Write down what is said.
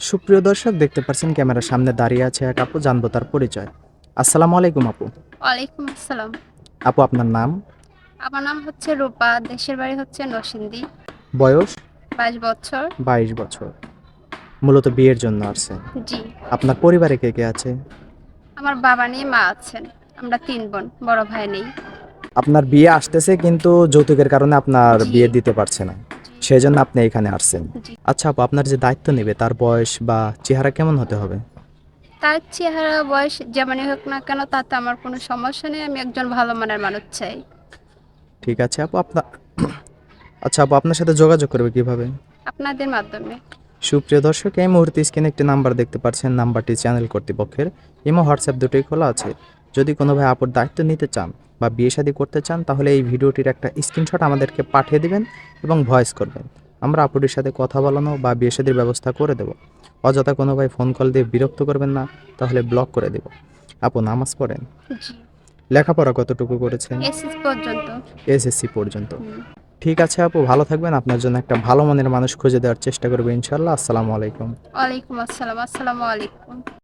সুপ্রিয় দর্শক দেখতে পাচ্ছেন ক্যামেরার সামনে দাঁড়িয়ে আছে এক আপু জানব তার পরিচয়। আসসালামু আলাইকুম আপু। ওয়ালাইকুম আসসালাম। আপু আপনার নাম? আমার নাম হচ্ছে রূপা দেশের বাড়ি হচ্ছে নরসিংদী। বয়স? বাইশ বছর। বাইশ বছর। মূলত বিয়ের জন্য আসছে। জি। আপনার পরিবারে কে কে আছে? আমার বাবা নেই মা আছেন। আমরা তিন বোন বড় ভাই নেই। আপনার বিয়ে আসতেছে কিন্তু যৌতুকের কারণে আপনার বিয়ে দিতে পারছে না। সেই জন্য আপনি এখানে আসছেন। আচ্ছা আপু আপনার যে দায়িত্ব নেবে তার বয়স বা চেহারা কেমন হতে হবে? তার চেহারা বয়স যেমনই হোক না কেন তাতে আমার কোনো সমস্যা নেই। আমি একজন ভালো মানের মানুষ চাই। ঠিক আছে আপু আপনার আচ্ছা আপু আপনার সাথে যোগাযোগ করবে কীভাবে? আপনাদের মাধ্যমে। সুপ্রিয় দর্শক এই মুহূর্তে স্ক্রিনে একটি নাম্বার দেখতে পাচ্ছেন নাম্বারটি চ্যানেল কর্তৃপক্ষের। ইমো হোয়াটসঅ্যাপ দুটোই খোলা আছে। যদি কোনো ভাই আপুর দায়িত্ব নিতে চান বা বিয়ে শাদী করতে চান তাহলে এই ভিডিওটির একটা স্ক্রিনশট আমাদেরকে পাঠিয়ে দেবেন এবং ভয়েস করবেন। আমরা আপুটির সাথে কথা বলানো বা বিয়ে শাদীর ব্যবস্থা করে দেব। অযথা কোনো ভাই ফোন কল দিয়ে বিরক্ত করবেন না তাহলে ব্লক করে দেব। আপু নামাজ পড়েন? লেখাপড়া কতটুকু করেছেন? এসএসসি পর্যন্ত। ঠিক আছে আপু ভালো থাকবেন। আপনার জন্য একটা ভালো মনের মানুষ খুঁজে দেওয়ার চেষ্টা করব ইনশাল্লাহ আসসালামু আলাইকুম। ওয়ালাইকুম আসসালাম। আসসালামু আলাইকুম।